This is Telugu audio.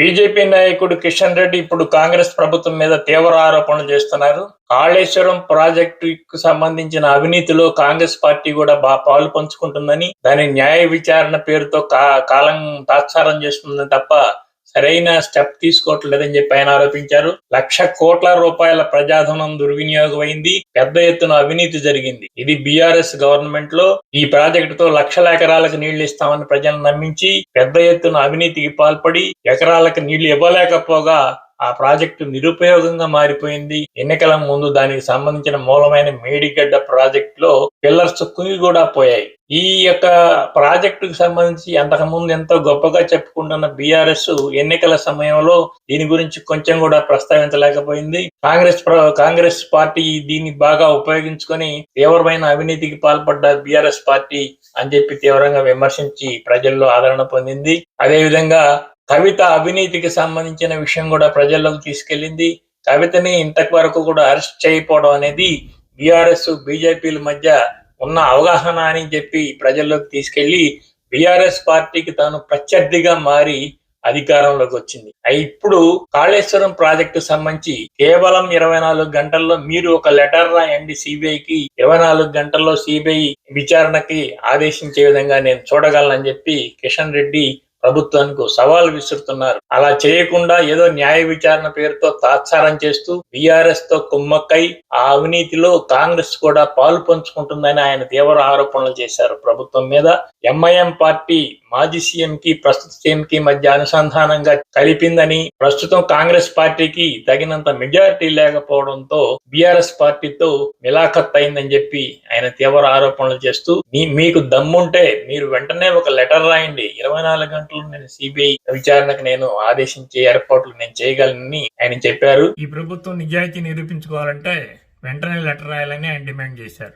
బీజేపీ నాయకుడు కిషన్ రెడ్డి ఇప్పుడు కాంగ్రెస్ ప్రభుత్వం మీద తీవ్ర ఆరోపణలు చేస్తున్నారు. కాళేశ్వరం ప్రాజెక్టుకు సంబంధించిన అవినీతిలో కాంగ్రెస్ పార్టీ కూడా బా పాలు పంచుకుంటుందని దాని న్యాయ విచారణ పేరుతో కా- కాలం తాత్సారం చేస్తుందని తప్ప సరైన స్టెప్ తీసుకోవట్లేదని చెప్పి ఆయన ఆరోపించారు. లక్ష కోట్ల రూపాయల ప్రజాధనం దుర్వినియోగం అయింది పెద్ద ఎత్తున అవినీతి జరిగింది. ఇది బీఆర్ఎస్ గవర్నమెంట్లో ఈ ప్రాజెక్టు తో లక్షల ఎకరాలకు నీళ్ళు ఇస్తామని ప్రజలను నమ్మించి పెద్ద ఎత్తున అవినీతికి పాల్పడి ఎకరాలకు నీళ్ళు ఇవ్వలేకపోగా ఆ ప్రాజెక్టు నిరుపయోగంగా మారిపోయింది. ఎన్నికల ముందు దానికి సంబంధించిన మూలమైన మేడిగడ్డ ప్రాజెక్ట్లో పిల్లర్స్ కుంగి కూడా పోయాయి. ఈ యొక్క ప్రాజెక్టుకు సంబంధించి అంతకు ముందు ఎంతో గొప్పగా చెప్పుకుంటున్న బీఆర్ఎస్ ఎన్నికల సమయంలో దీని గురించి కొంచెం కూడా ప్రస్తావించలేకపోయింది. కాంగ్రెస్ ప్ర- కాంగ్రెస్ పార్టీ దీన్ని బాగా ఉపయోగించుకొని తీవ్రమైన అవినీతికి పాల్పడ్డ బీఆర్ఎస్ పార్టీ అని చెప్పి తీవ్రంగా విమర్శించి ప్రజల్లో ఆదరణ పొందింది. అదేవిధంగా కవిత అవినీతికి సంబంధించిన విషయం కూడా ప్రజల్లోకి తీసుకెళ్ళింది కవితని ఇంతకు వరకు కూడా అరెస్ట్ చేయకపోవడం అనేది బీఆర్ఎస్ బీజేపీల మధ్య ఉన్న అవగాహన అని చెప్పి ప్రజల్లోకి తీసుకెళ్ళి బీఆర్ఎస్ పార్టీకి తాను ప్రత్యర్థిగా మారి అధికారంలోకి వచ్చింది. ఇప్పుడు కాళేశ్వరం ప్రాజెక్టు సంబంధించి కేవలం ఇరవై నాలుగు గంటల్లో మీరు ఒక లెటర్ రాయండి సిబిఐకి ఇరవై నాలుగు గంటల్లో సిబిఐ విచారణకి ఆదేశించే విధంగా నేను చూడగలనని చెప్పి కిషన్ రెడ్డి ప్రభుత్వానికి సవాల్ విసురుతున్నారు. అలా చేయకుండా ఏదో న్యాయ విచారణ పేరుతో తాత్సారం చేస్తూ బీఆర్ఎస్తో కుమ్మక్కై ఆ అవినీతిలో కాంగ్రెస్ కూడా పాలు పంచుకుంటుందని ఆయన తీవ్ర ఆరోపణలు చేశారు ప్రభుత్వం మీద. ఎంఐఎం పార్టీ మాజీ సీఎం కి ప్రస్తుత సీఎం కి మధ్య అనుసంధానంగా కలిపిందని ప్రస్తుతం కాంగ్రెస్ పార్టీకి తగినంత మెజారిటీ లేకపోవడంతో బీఆర్ఎస్ పార్టీతో మిలాఖత్ అయిందని చెప్పి ఆయన తీవ్ర ఆరోపణలు చేస్తూ మీ- మీకు దమ్ముంటే మీరు వెంటనే ఒక లెటర్ రాయండి. ఇరవై నాలుగు గంటలు నేను సిబిఐ విచారణకు నేను ఆదేశించే ఏర్పాట్లు నేను చేయగలనని ఆయన చెప్పారు. ఈ ప్రభుత్వం నిజాయితీ నిరూపించుకోవాలంటే వెంటనే లెటర్ రాయాలని ఆయన డిమాండ్ చేశారు.